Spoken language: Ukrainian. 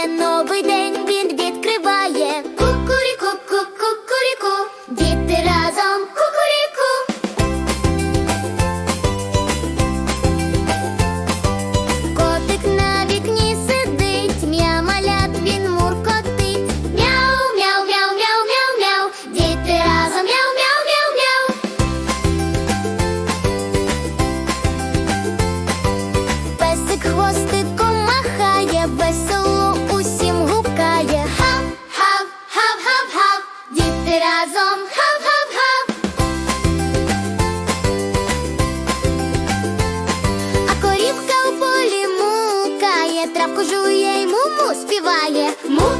Настає новий день, він відкриває. Кукуріку, кукуріку, діти разом. Хап-хап-хап. А корівка у полі мукає, травку жує й му-му співає. Му,